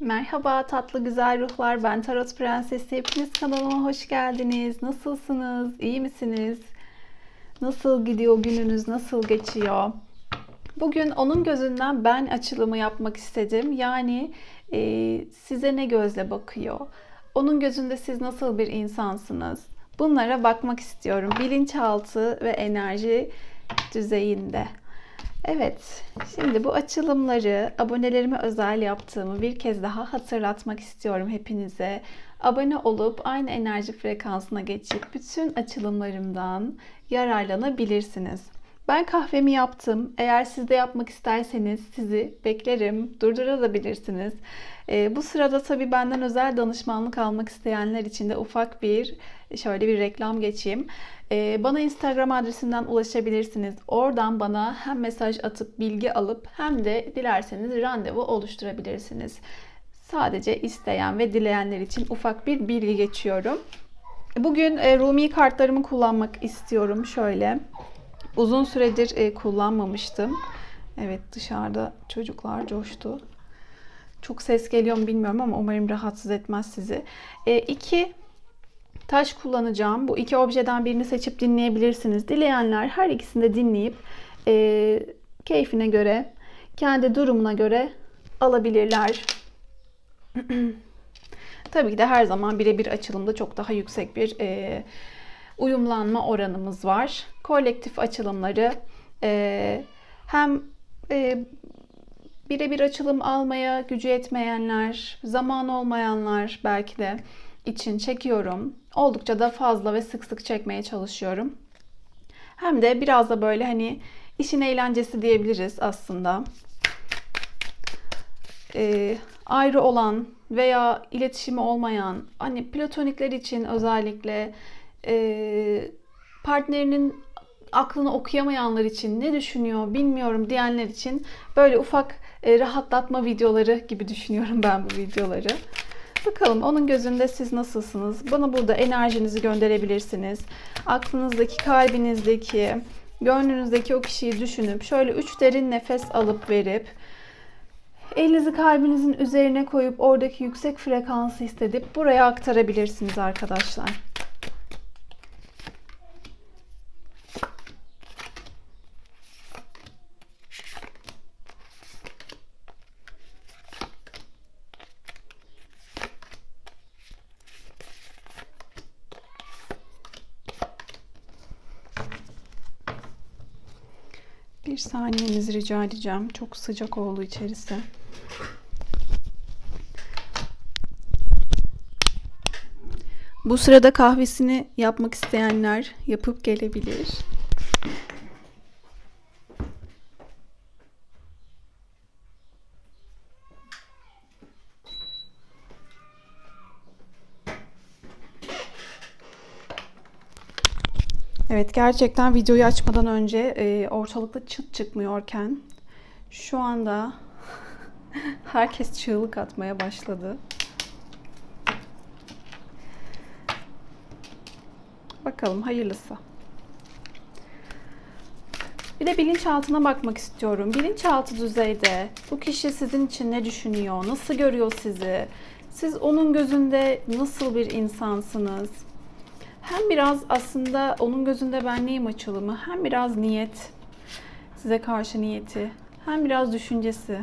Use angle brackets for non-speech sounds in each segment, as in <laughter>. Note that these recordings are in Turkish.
Merhaba tatlı güzel ruhlar. Ben Tarot Prensesi. Hepiniz kanalıma hoş geldiniz. Nasılsınız? İyi misiniz? Nasıl gidiyor gününüz? Nasıl geçiyor? Bugün onun gözünden ben açılımı yapmak istedim. Yani e, size ne gözle bakıyor? Onun gözünde siz nasıl bir insansınız? Bunlara bakmak istiyorum. Bilinçaltı ve enerji düzeyinde. Evet, şimdi bu açılımları abonelerime özel yaptığımı bir kez daha hatırlatmak istiyorum hepinize. Abone olup aynı enerji frekansına geçip bütün açılımlarımdan yararlanabilirsiniz. Ben kahvemi yaptım. Eğer siz de yapmak isterseniz sizi beklerim. Durdurabilirsiniz. Ee, bu sırada tabii benden özel danışmanlık almak isteyenler için de ufak bir şöyle bir reklam geçeyim. Ee, bana Instagram adresimden ulaşabilirsiniz. Oradan bana hem mesaj atıp bilgi alıp hem de dilerseniz randevu oluşturabilirsiniz. Sadece isteyen ve dileyenler için ufak bir bilgi geçiyorum. Bugün e, Rumi kartlarımı kullanmak istiyorum. Şöyle uzun süredir e, kullanmamıştım. Evet dışarıda çocuklar coştu. Çok ses geliyor mu bilmiyorum ama umarım rahatsız etmez sizi. E, iki taş kullanacağım. Bu iki objeden birini seçip dinleyebilirsiniz. Dileyenler her ikisini de dinleyip e, keyfine göre, kendi durumuna göre alabilirler. <clears throat> Tabii ki de her zaman birebir açılımda çok daha yüksek bir e, uyumlanma oranımız var. Kolektif açılımları e, hem e, birebir açılım almaya gücü yetmeyenler, zaman olmayanlar belki de için çekiyorum. Oldukça da fazla ve sık sık çekmeye çalışıyorum. Hem de biraz da böyle hani işin eğlencesi diyebiliriz aslında. Ee, ayrı olan veya iletişimi olmayan hani platonikler için özellikle e, partnerinin aklını okuyamayanlar için ne düşünüyor bilmiyorum diyenler için böyle ufak e, rahatlatma videoları gibi düşünüyorum ben bu videoları. Bakalım onun gözünde siz nasılsınız? Bana burada enerjinizi gönderebilirsiniz. Aklınızdaki, kalbinizdeki, gönlünüzdeki o kişiyi düşünüp şöyle üç derin nefes alıp verip elinizi kalbinizin üzerine koyup oradaki yüksek frekansı hissedip buraya aktarabilirsiniz arkadaşlar. Bir saniyenizi rica edeceğim. Çok sıcak oldu içerisi. Bu sırada kahvesini yapmak isteyenler yapıp gelebilir. Evet gerçekten videoyu açmadan önce e, ortalıkta çıt çıkmıyorken şu anda <laughs> herkes çığlık atmaya başladı. Bakalım hayırlısı. Bir de bilinçaltına bakmak istiyorum. Bilinçaltı düzeyde bu kişi sizin için ne düşünüyor? Nasıl görüyor sizi? Siz onun gözünde nasıl bir insansınız? Hem biraz aslında onun gözünde ben neyim açılımı, hem biraz niyet, size karşı niyeti, hem biraz düşüncesi,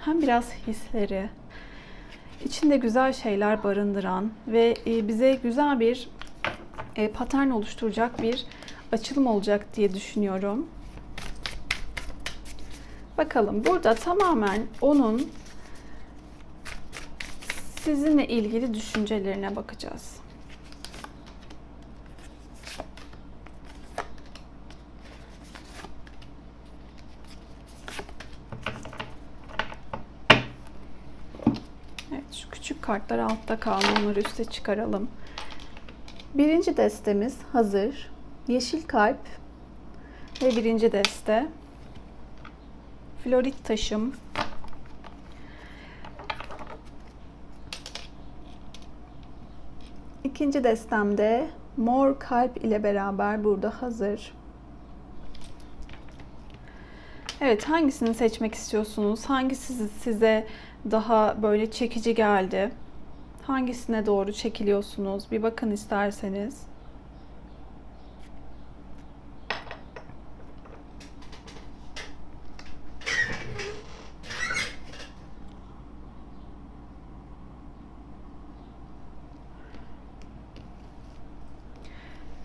hem biraz hisleri. içinde güzel şeyler barındıran ve e, bize güzel bir e, patern oluşturacak bir açılım olacak diye düşünüyorum. Bakalım burada tamamen onun sizinle ilgili düşüncelerine bakacağız. Evet şu küçük kartlar altta kaldı. Onları üste çıkaralım. Birinci destemiz hazır. Yeşil kalp ve birinci deste. Florit taşım. İkinci destemde mor kalp ile beraber burada hazır. Evet hangisini seçmek istiyorsunuz? Hangisi size daha böyle çekici geldi? Hangisine doğru çekiliyorsunuz? Bir bakın isterseniz.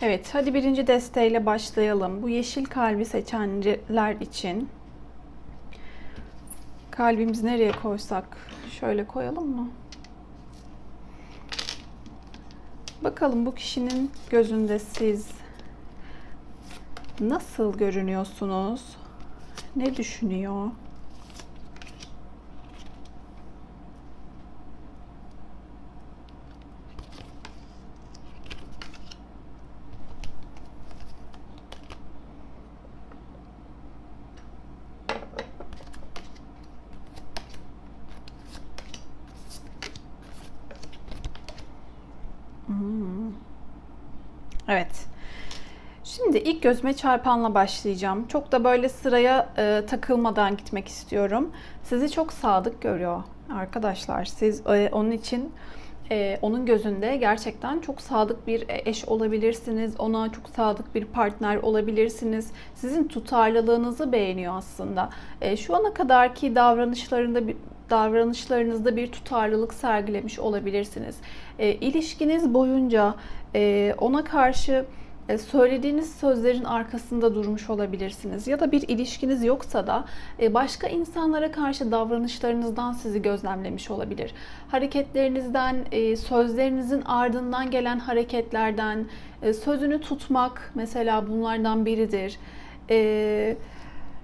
Evet, hadi birinci desteğiyle başlayalım. Bu yeşil kalbi seçenler için kalbimizi nereye koysak? Şöyle koyalım mı? Bakalım bu kişinin gözünde siz nasıl görünüyorsunuz? Ne düşünüyor? Hmm. Evet. Şimdi ilk gözüme çarpanla başlayacağım. Çok da böyle sıraya e, takılmadan gitmek istiyorum. Sizi çok sadık görüyor arkadaşlar. Siz e, onun için e, onun gözünde gerçekten çok sadık bir eş olabilirsiniz. Ona çok sadık bir partner olabilirsiniz. Sizin tutarlılığınızı beğeniyor aslında. E, şu ana kadarki davranışlarında bir davranışlarınızda bir tutarlılık sergilemiş olabilirsiniz. E, ilişkiniz boyunca e, ona karşı söylediğiniz sözlerin arkasında durmuş olabilirsiniz. Ya da bir ilişkiniz yoksa da e, başka insanlara karşı davranışlarınızdan sizi gözlemlemiş olabilir. Hareketlerinizden, e, sözlerinizin ardından gelen hareketlerden, sözünü tutmak mesela bunlardan biridir.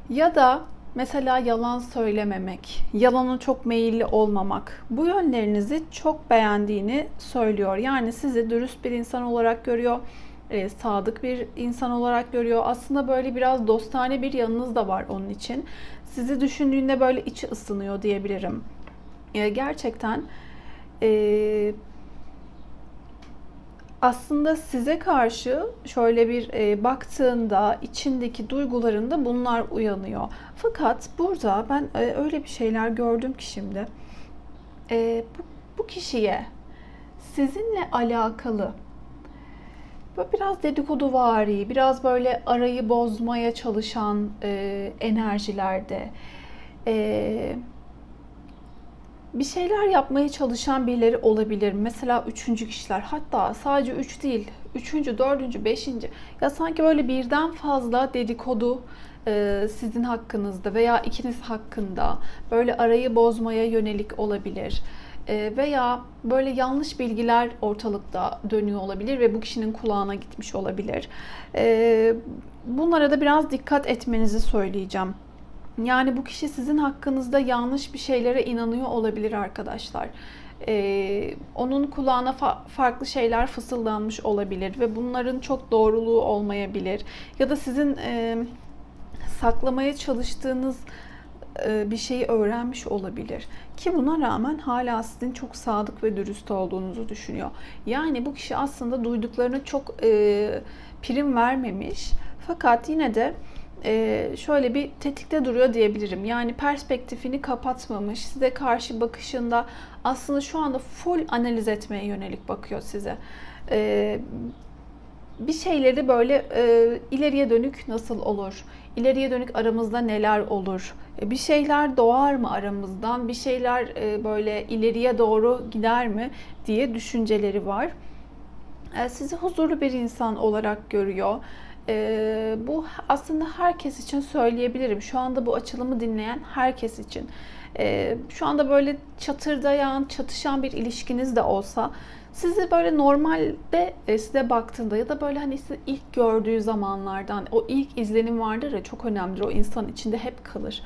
Ya da Mesela yalan söylememek, yalana çok meyilli olmamak. Bu yönlerinizi çok beğendiğini söylüyor. Yani sizi dürüst bir insan olarak görüyor, e, sadık bir insan olarak görüyor. Aslında böyle biraz dostane bir yanınız da var onun için. Sizi düşündüğünde böyle içi ısınıyor diyebilirim. E, gerçekten e, aslında size karşı şöyle bir e, baktığında içindeki duygularında bunlar uyanıyor. Fakat burada ben e, öyle bir şeyler gördüm ki şimdi e, bu, bu kişiye sizinle alakalı böyle biraz dedikodu vari, biraz böyle arayı bozmaya çalışan e, enerjilerde. E, bir şeyler yapmaya çalışan birileri olabilir. Mesela üçüncü kişiler hatta sadece üç değil, üçüncü, dördüncü, beşinci ya sanki böyle birden fazla dedikodu e, sizin hakkınızda veya ikiniz hakkında böyle arayı bozmaya yönelik olabilir veya böyle yanlış bilgiler ortalıkta dönüyor olabilir ve bu kişinin kulağına gitmiş olabilir. E, bunlara da biraz dikkat etmenizi söyleyeceğim. Yani bu kişi sizin hakkınızda yanlış bir şeylere inanıyor olabilir arkadaşlar. Ee, onun kulağına fa- farklı şeyler fısıldanmış olabilir ve bunların çok doğruluğu olmayabilir. Ya da sizin e, saklamaya çalıştığınız bir şeyi öğrenmiş olabilir. Ki buna rağmen hala sizin çok sadık ve dürüst olduğunuzu düşünüyor. Yani bu kişi aslında duyduklarını çok e, prim vermemiş. Fakat yine de e, şöyle bir tetikte duruyor diyebilirim. Yani perspektifini kapatmamış. Size karşı bakışında aslında şu anda full analiz etmeye yönelik bakıyor size. E, bir şeyleri böyle e, ileriye dönük nasıl olur? İleriye dönük aramızda neler olur? E, bir şeyler doğar mı aramızdan? Bir şeyler e, böyle ileriye doğru gider mi diye düşünceleri var. E, sizi huzurlu bir insan olarak görüyor. E, bu aslında herkes için söyleyebilirim. Şu anda bu açılımı dinleyen herkes için. E, şu anda böyle çatırdayan, çatışan bir ilişkiniz de olsa sizi böyle normalde e, size baktığında ya da böyle hani sizi ilk gördüğü zamanlardan o ilk izlenim vardır ya çok önemlidir. O insan içinde hep kalır.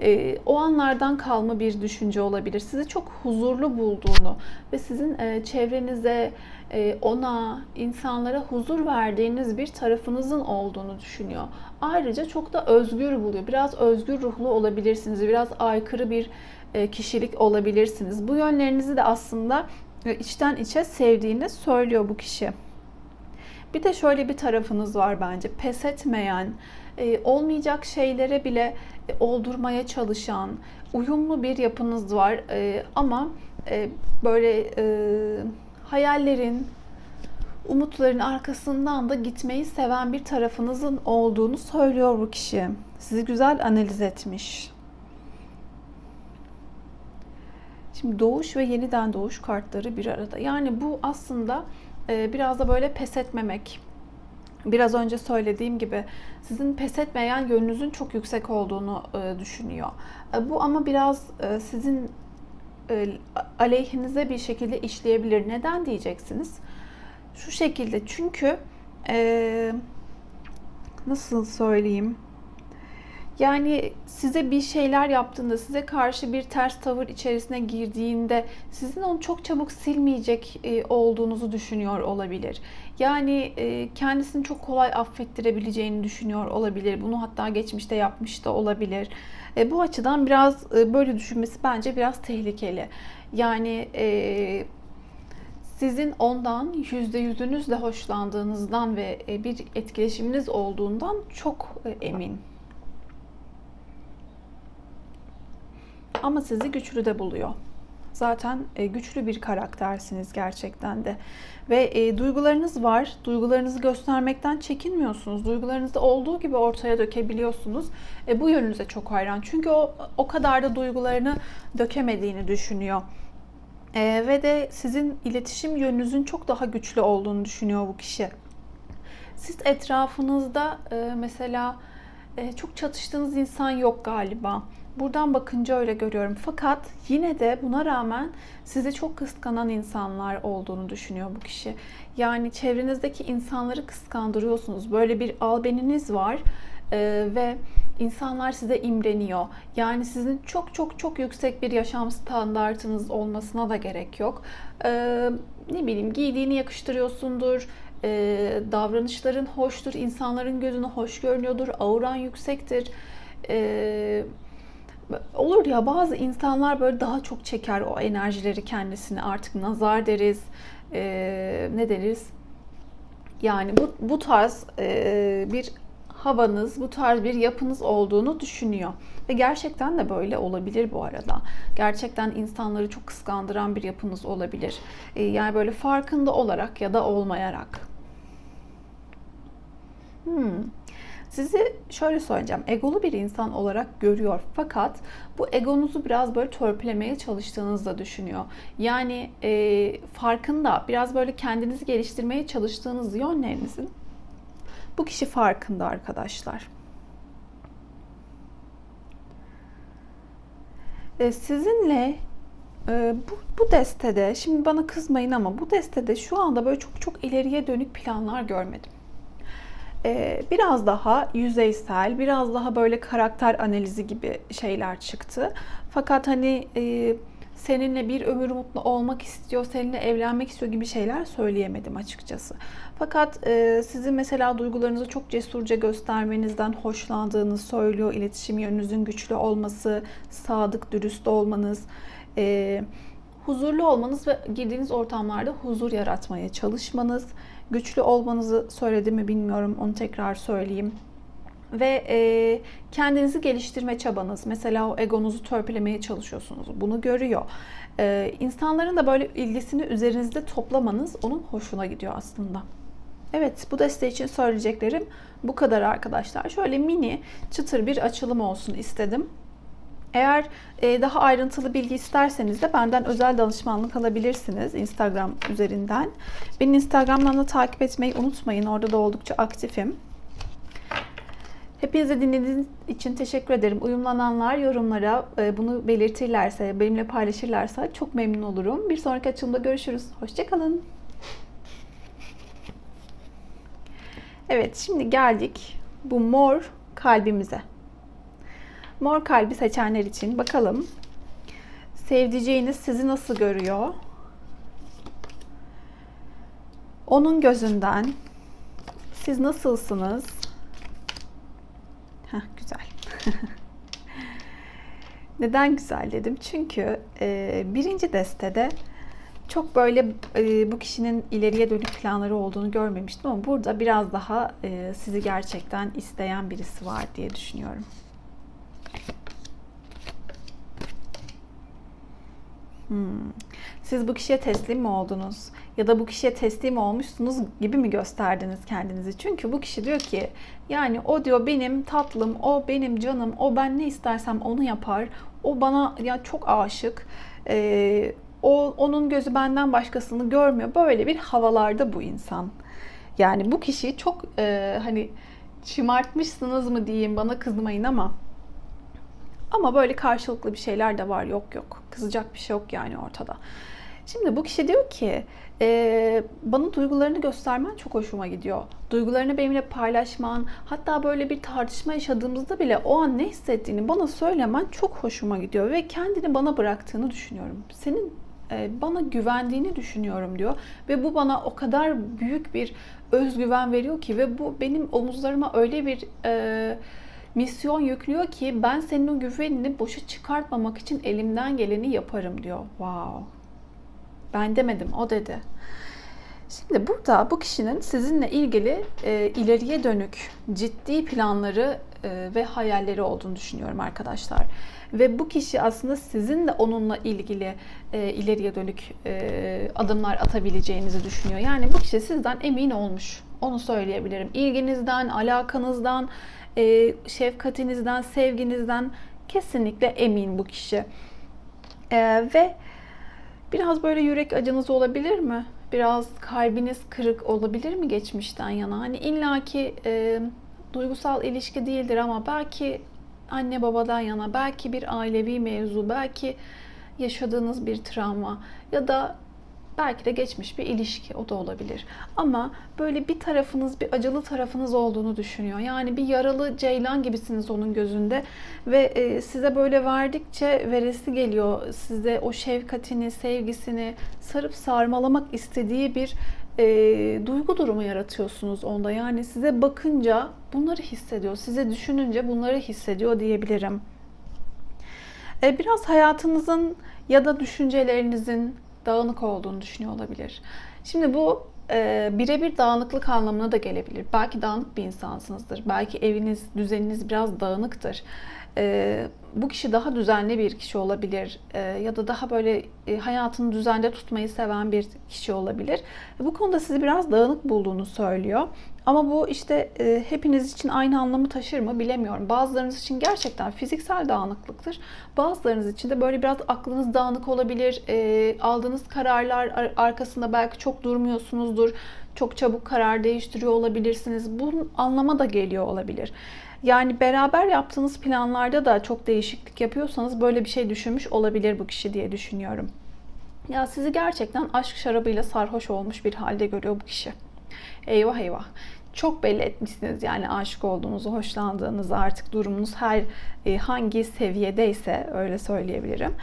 E, o anlardan kalma bir düşünce olabilir. Sizi çok huzurlu bulduğunu ve sizin e, çevrenize, e, ona, insanlara huzur verdiğiniz bir tarafınızın olduğunu düşünüyor. Ayrıca çok da özgür buluyor. Biraz özgür ruhlu olabilirsiniz. Biraz aykırı bir e, kişilik olabilirsiniz. Bu yönlerinizi de aslında içten içe sevdiğini söylüyor bu kişi. Bir de şöyle bir tarafınız var bence. Pes etmeyen, e, olmayacak şeylere bile e, oldurmaya çalışan, uyumlu bir yapınız var. E, ama böyle hayallerin, umutların arkasından da gitmeyi seven bir tarafınızın olduğunu söylüyor bu kişi. Sizi güzel analiz etmiş. Şimdi doğuş ve yeniden doğuş kartları bir arada. Yani bu aslında e, biraz da böyle pes etmemek. Biraz önce söylediğim gibi sizin pes etmeyen yönünüzün çok yüksek olduğunu e, düşünüyor. E, bu ama biraz sizin aleyhinize bir şekilde işleyebilir. Neden diyeceksiniz? Şu şekilde çünkü nasıl söyleyeyim? Yani size bir şeyler yaptığında, size karşı bir ters tavır içerisine girdiğinde sizin onu çok çabuk silmeyecek e, olduğunuzu düşünüyor olabilir. Yani e, kendisini çok kolay affettirebileceğini düşünüyor olabilir. Bunu hatta geçmişte yapmış da olabilir. E, bu açıdan biraz böyle düşünmesi bence biraz tehlikeli. Yani sizin ondan yüzde yüzünüzle hoşlandığınızdan ve bir etkileşiminiz olduğundan çok emin. Ama sizi güçlü de buluyor. Zaten e, güçlü bir karaktersiniz gerçekten de. Ve e, duygularınız var. Duygularınızı göstermekten çekinmiyorsunuz. Duygularınızı olduğu gibi ortaya dökebiliyorsunuz. E, bu yönünüze çok hayran. Çünkü o o kadar da duygularını dökemediğini düşünüyor. E, ve de sizin iletişim yönünüzün çok daha güçlü olduğunu düşünüyor bu kişi. Siz etrafınızda e, mesela e, çok çatıştığınız insan yok galiba. Buradan bakınca öyle görüyorum. Fakat yine de buna rağmen sizi çok kıskanan insanlar olduğunu düşünüyor bu kişi. Yani çevrenizdeki insanları kıskandırıyorsunuz. Böyle bir albeniniz var ee, ve insanlar size imreniyor. Yani sizin çok çok çok yüksek bir yaşam standartınız olmasına da gerek yok. Ee, ne bileyim giydiğini yakıştırıyorsundur, ee, davranışların hoştur, insanların gözüne hoş görünüyordur, auran yüksektir. Ee, olur ya bazı insanlar böyle daha çok çeker o enerjileri kendisine artık nazar deriz e, ne deriz yani bu, bu tarz e, bir havanız, bu tarz bir yapınız olduğunu düşünüyor. Ve gerçekten de böyle olabilir bu arada. Gerçekten insanları çok kıskandıran bir yapınız olabilir. E, yani böyle farkında olarak ya da olmayarak. Hmm. Sizi şöyle söyleyeceğim. Egolu bir insan olarak görüyor. Fakat bu egonuzu biraz böyle törpülemeye çalıştığınızı da düşünüyor. Yani e, farkında biraz böyle kendinizi geliştirmeye çalıştığınız yönlerinizin bu kişi farkında arkadaşlar. E, sizinle e, bu, bu destede, şimdi bana kızmayın ama bu destede şu anda böyle çok çok ileriye dönük planlar görmedim. Ee, biraz daha yüzeysel, biraz daha böyle karakter analizi gibi şeyler çıktı. Fakat hani e, seninle bir ömür mutlu olmak istiyor, seninle evlenmek istiyor gibi şeyler söyleyemedim açıkçası. Fakat e, sizin mesela duygularınızı çok cesurca göstermenizden hoşlandığını söylüyor. İletişim yönünüzün güçlü olması, sadık, dürüst olmanız, e, huzurlu olmanız ve girdiğiniz ortamlarda huzur yaratmaya çalışmanız güçlü olmanızı söyledi mi bilmiyorum. Onu tekrar söyleyeyim. Ve e, kendinizi geliştirme çabanız. Mesela o egonuzu törpülemeye çalışıyorsunuz. Bunu görüyor. E, insanların da böyle ilgisini üzerinizde toplamanız onun hoşuna gidiyor aslında. Evet bu desteği için söyleyeceklerim bu kadar arkadaşlar. Şöyle mini çıtır bir açılım olsun istedim. Eğer e, daha ayrıntılı bilgi isterseniz de benden özel danışmanlık alabilirsiniz Instagram üzerinden. Beni Instagram'dan da takip etmeyi unutmayın. Orada da oldukça aktifim. Hepinize dinlediğiniz için teşekkür ederim. Uyumlananlar yorumlara e, bunu belirtirlerse, benimle paylaşırlarsa çok memnun olurum. Bir sonraki açılımda görüşürüz. Hoşçakalın. Evet, şimdi geldik bu mor kalbimize. Mor kalbi seçenler için bakalım. Sevdiceğiniz sizi nasıl görüyor? Onun gözünden siz nasılsınız? Heh, güzel. <laughs> Neden güzel dedim? Çünkü e, birinci destede çok böyle e, bu kişinin ileriye dönük planları olduğunu görmemiştim ama burada biraz daha e, sizi gerçekten isteyen birisi var diye düşünüyorum. Hmm. Siz bu kişiye teslim mi oldunuz? Ya da bu kişiye teslim olmuşsunuz gibi mi gösterdiniz kendinizi? Çünkü bu kişi diyor ki yani o diyor benim tatlım, o benim canım, o ben ne istersem onu yapar. O bana ya çok aşık. Ee, o onun gözü benden başkasını görmüyor. Böyle bir havalarda bu insan. Yani bu kişiyi çok e, hani şımartmışsınız mı diyeyim bana kızmayın ama ama böyle karşılıklı bir şeyler de var. Yok yok. Kızacak bir şey yok yani ortada. Şimdi bu kişi diyor ki e, bana duygularını göstermen çok hoşuma gidiyor. Duygularını benimle paylaşman, hatta böyle bir tartışma yaşadığımızda bile o an ne hissettiğini bana söylemen çok hoşuma gidiyor ve kendini bana bıraktığını düşünüyorum. Senin e, bana güvendiğini düşünüyorum diyor ve bu bana o kadar büyük bir özgüven veriyor ki ve bu benim omuzlarıma öyle bir e, misyon yüklüyor ki ben senin o güvenini boşa çıkartmamak için elimden geleni yaparım diyor. Wow. Ben demedim, o dedi. Şimdi burada bu kişinin sizinle ilgili e, ileriye dönük ciddi planları e, ve hayalleri olduğunu düşünüyorum arkadaşlar. Ve bu kişi aslında sizin de onunla ilgili e, ileriye dönük e, adımlar atabileceğinizi düşünüyor. Yani bu kişi sizden emin olmuş. Onu söyleyebilirim. İlginizden, alakanızdan, e, şefkatinizden, sevginizden kesinlikle emin bu kişi. E, ve biraz böyle yürek acınız olabilir mi? Biraz kalbiniz kırık olabilir mi geçmişten yana? Hani illaki e, duygusal ilişki değildir ama belki anne babadan yana, belki bir ailevi mevzu, belki yaşadığınız bir travma ya da Belki de geçmiş bir ilişki o da olabilir. Ama böyle bir tarafınız, bir acılı tarafınız olduğunu düşünüyor. Yani bir yaralı ceylan gibisiniz onun gözünde ve e, size böyle verdikçe veresi geliyor. Size o şefkatini, sevgisini sarıp sarmalamak istediği bir e, duygu durumu yaratıyorsunuz onda. Yani size bakınca bunları hissediyor. Size düşününce bunları hissediyor diyebilirim. E, biraz hayatınızın ya da düşüncelerinizin dağınık olduğunu düşünüyor olabilir. Şimdi bu e, birebir dağınıklık anlamına da gelebilir. Belki dağınık bir insansınızdır. Belki eviniz, düzeniniz biraz dağınıktır. E, bu kişi daha düzenli bir kişi olabilir e, ya da daha böyle e, hayatını düzende tutmayı seven bir kişi olabilir. Bu konuda sizi biraz dağınık bulduğunu söylüyor. Ama bu işte e, hepiniz için aynı anlamı taşır mı bilemiyorum. Bazılarınız için gerçekten fiziksel dağınıklıktır. Bazılarınız için de böyle biraz aklınız dağınık olabilir. E, aldığınız kararlar arkasında belki çok durmuyorsunuzdur. Çok çabuk karar değiştiriyor olabilirsiniz. Bu anlama da geliyor olabilir. Yani beraber yaptığınız planlarda da çok değişiklik yapıyorsanız böyle bir şey düşünmüş olabilir bu kişi diye düşünüyorum. Ya sizi gerçekten aşk şarabıyla sarhoş olmuş bir halde görüyor bu kişi. Eyvah eyvah. Çok belli etmişsiniz yani aşık olduğunuzu, hoşlandığınızı artık durumunuz her e, hangi seviyedeyse öyle söyleyebilirim.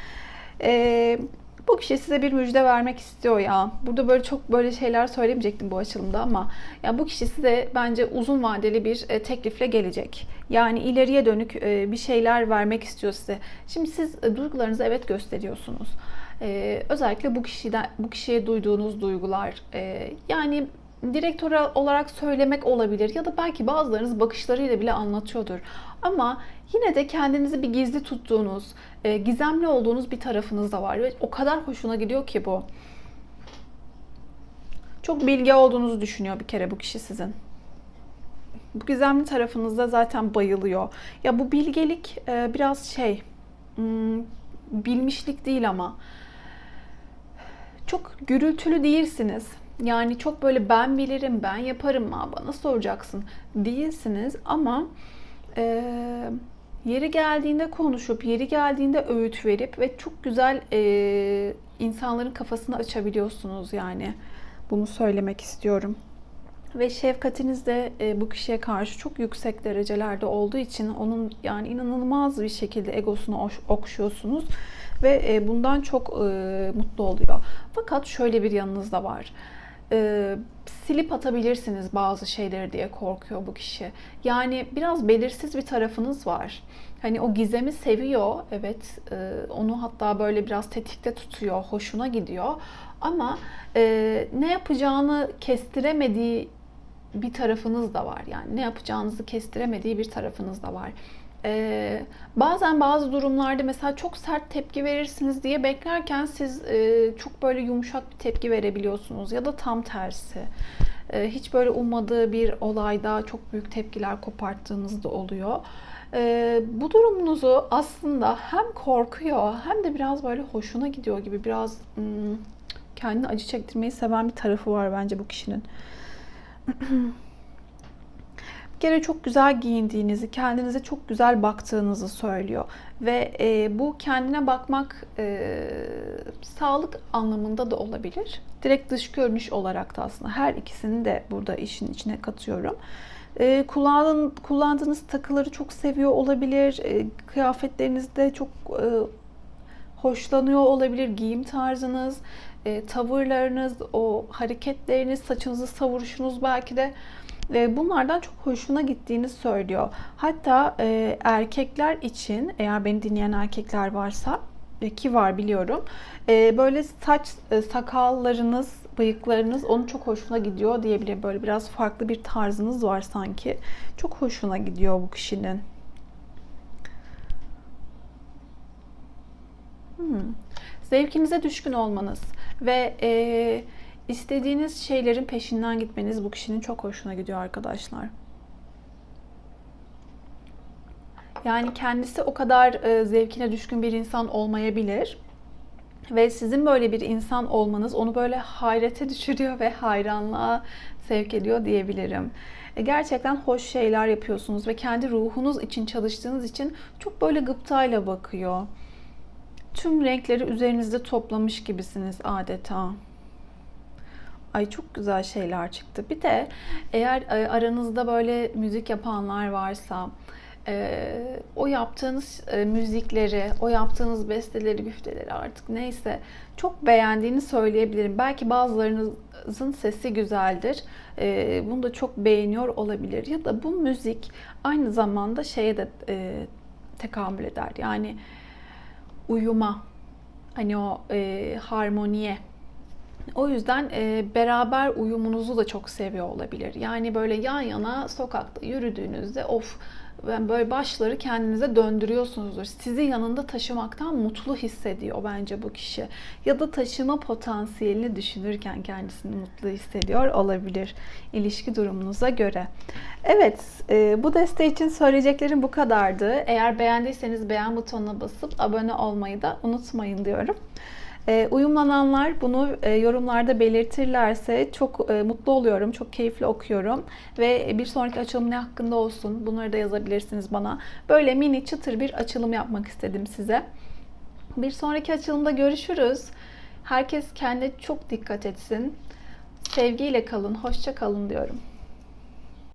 Eee bu kişi size bir müjde vermek istiyor ya. Burada böyle çok böyle şeyler söylemeyecektim bu açılımda ama ya bu kişi size bence uzun vadeli bir e, teklifle gelecek. Yani ileriye dönük e, bir şeyler vermek istiyor size. Şimdi siz e, duygularınızı evet gösteriyorsunuz. Özellikle bu kişiden bu kişiye duyduğunuz duygular yani direktör olarak söylemek olabilir ya da belki bazılarınız bakışlarıyla bile anlatıyordur. Ama yine de kendinizi bir gizli tuttuğunuz, e, gizemli olduğunuz bir tarafınız da var ve o kadar hoşuna gidiyor ki bu. Çok bilgi olduğunuzu düşünüyor bir kere bu kişi sizin. Bu gizemli tarafınızda zaten bayılıyor. Ya bu bilgelik e, biraz şey, hmm, bilmişlik değil ama çok gürültülü değilsiniz yani çok böyle ben bilirim, ben yaparım ma bana soracaksın değilsiniz ama e, yeri geldiğinde konuşup, yeri geldiğinde öğüt verip ve çok güzel e, insanların kafasını açabiliyorsunuz yani. Bunu söylemek istiyorum. Ve şefkatiniz de e, bu kişiye karşı çok yüksek derecelerde olduğu için onun yani inanılmaz bir şekilde egosunu okşuyorsunuz ve bundan çok mutlu oluyor. Fakat şöyle bir yanınız da var e, silip atabilirsiniz bazı şeyleri diye korkuyor bu kişi. Yani biraz belirsiz bir tarafınız var. Hani o gizemi seviyor, evet. e, onu hatta böyle biraz tetikte tutuyor, hoşuna gidiyor. Ama e, ne yapacağını kestiremediği bir tarafınız da var. Yani ne yapacağınızı kestiremediği bir tarafınız da var. Ee, bazen bazı durumlarda mesela çok sert tepki verirsiniz diye beklerken siz e, çok böyle yumuşak bir tepki verebiliyorsunuz ya da tam tersi. Ee, hiç böyle ummadığı bir olayda çok büyük tepkiler koparttığınız da oluyor. Ee, bu durumunuzu aslında hem korkuyor hem de biraz böyle hoşuna gidiyor gibi biraz hmm, kendini acı çektirmeyi seven bir tarafı var bence bu kişinin. <clears throat> Kere çok güzel giyindiğinizi, kendinize çok güzel baktığınızı söylüyor. Ve e, bu kendine bakmak e, sağlık anlamında da olabilir. Direkt dış görünüş olarak da aslında her ikisini de burada işin içine katıyorum. E, kullandığın, kullandığınız takıları çok seviyor olabilir. E, kıyafetlerinizde çok e, hoşlanıyor olabilir. Giyim tarzınız, e, tavırlarınız, o hareketleriniz, saçınızı savuruşunuz belki de e, bunlardan çok hoşuna gittiğini söylüyor. Hatta e, erkekler için eğer beni dinleyen erkekler varsa e, ki var biliyorum. E, böyle saç sakallarınız, bıyıklarınız onun çok hoşuna gidiyor diyebilirim. Böyle biraz farklı bir tarzınız var sanki. Çok hoşuna gidiyor bu kişinin. Hmm. Zevkinize düşkün olmanız ve e, istediğiniz şeylerin peşinden gitmeniz bu kişinin çok hoşuna gidiyor arkadaşlar. Yani kendisi o kadar e, zevkine düşkün bir insan olmayabilir. Ve sizin böyle bir insan olmanız onu böyle hayrete <laughs> düşürüyor ve hayranlığa sevk ediyor diyebilirim. E, gerçekten hoş şeyler yapıyorsunuz ve kendi ruhunuz için çalıştığınız için çok böyle gıptayla bakıyor. Tüm renkleri üzerinizde toplamış gibisiniz adeta. Ay çok güzel şeyler çıktı. Bir de eğer e, aranızda böyle müzik yapanlar varsa e, o yaptığınız e, müzikleri, o yaptığınız besteleri, güfteleri artık neyse çok beğendiğini söyleyebilirim. Belki bazılarınızın sesi güzeldir. E, bunu da çok beğeniyor olabilir. Ya da bu müzik aynı zamanda şeye de e, tekamül eder. Yani uyuma, hani o e, harmoniye. O yüzden e, beraber uyumunuzu da çok seviyor olabilir. Yani böyle yan yana sokakta yürüdüğünüzde of ben böyle başları kendinize döndürüyorsunuzdur. Sizi yanında taşımaktan mutlu hissediyor bence bu kişi. Ya da taşıma potansiyelini düşünürken kendisini mutlu hissediyor olabilir ilişki durumunuza göre. Evet, e, bu desteği için söyleyeceklerim bu kadardı. Eğer beğendiyseniz beğen butonuna basıp abone olmayı da unutmayın diyorum. E, uyumlananlar bunu e, yorumlarda belirtirlerse çok e, mutlu oluyorum, çok keyifli okuyorum ve bir sonraki açılım ne hakkında olsun bunları da yazabilirsiniz bana. Böyle mini çıtır bir açılım yapmak istedim size. Bir sonraki açılımda görüşürüz. Herkes kendine çok dikkat etsin. Sevgiyle kalın, hoşça kalın diyorum.